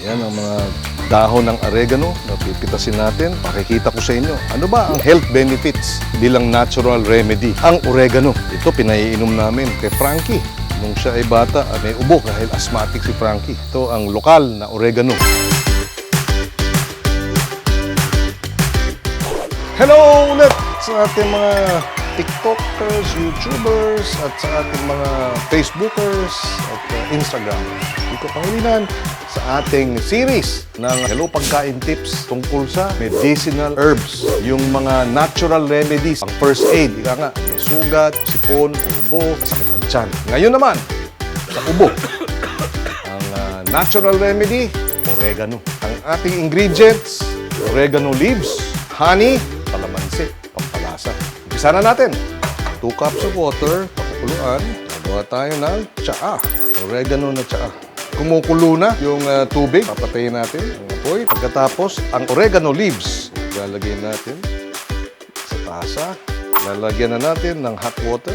Yan ang mga dahon ng oregano na pipitasin natin. Pakikita ko sa inyo. Ano ba ang health benefits bilang natural remedy? Ang oregano. Ito pinaiinom namin kay Frankie. Nung siya ay bata, ah, may ubo dahil asthmatic si Frankie. Ito ang lokal na oregano. Hello ulit sa ating mga TikTokers, YouTubers, at sa ating mga Facebookers at uh, Instagram. Hindi ko pangulinan sa ating series ng Hello Pagkain Tips tungkol sa medicinal herbs, yung mga natural remedies, ang first aid, ika nga, may sugat, sipon, ubo, sakit ang tiyan. Ngayon naman, sa ubo, ang ah, natural remedy, oregano. Ang ating ingredients, oregano leaves, honey, kalamansi, pampalasa. Umpisa na natin. 2 cups of water, pakukuluan. Gagawa tayo ng tsaa. Oregano na tsaa. Kumukulo na yung ah, tubig. Papatayin natin ang apoy. Pagkatapos, ang oregano leaves. Lalagay natin sa tasa. Lalagyan na natin ng hot water.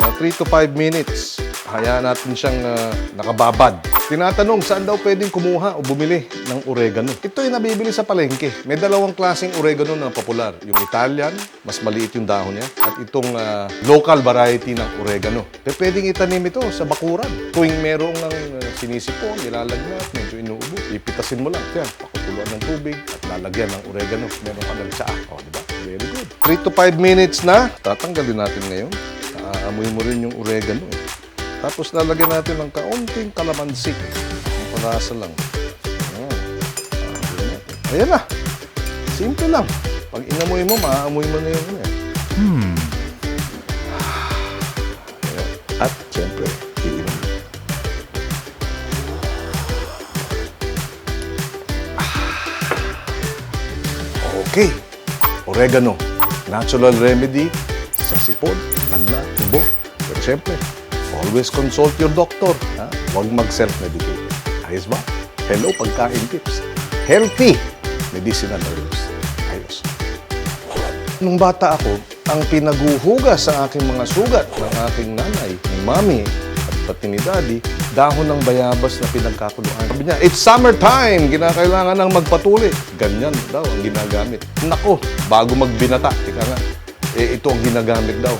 Mga 3 to 5 minutes. Hayaan natin siyang ah, nakababad. Tinatanong saan daw pwedeng kumuha o bumili ng oregano. Ito ay nabibili sa palengke. May dalawang klaseng oregano na popular. Yung Italian, mas maliit yung dahon niya. At itong ah, local variety ng oregano. Eh, pwedeng itanim ito sa bakuran. Tuwing merong ng ah, sinisipon, nilalagnat, medyo inuubo, ipitasin mo lang. Yan, pakukuluan ng tubig at lalagyan ng oregano. Meron ka ng tsaa. O, di ba? Very good. 3 to 5 minutes na. Tatanggalin natin ngayon. Aamoy mo rin yung oregano eh. Tapos lalagyan natin ng kaunting kalamansi. Ang palasa lang. Ayan. Ayan na. Simple lang. Pag inamoy mo, maaamoy mo na yung ano eh. Ayan. At siyempre, iinom. Okay. Oregano. Natural remedy sa sipon, lagnat, tubo. Pero siyempre, always consult your doctor. Ha? Huwag mag-self-medicate. Ayos ba? Hello, pagkain tips. Healthy medicinal herbs. Ayos. Nung bata ako, ang pinaguhuga sa aking mga sugat ng aking nanay, ni mami, at pati ni daddy, dahon ng bayabas na pinagkakuluan. Sabi niya, it's summertime, kinakailangan ng magpatuli. Ganyan daw ang ginagamit. Nako, bago magbinata, tika nga, eh, ito ang ginagamit daw.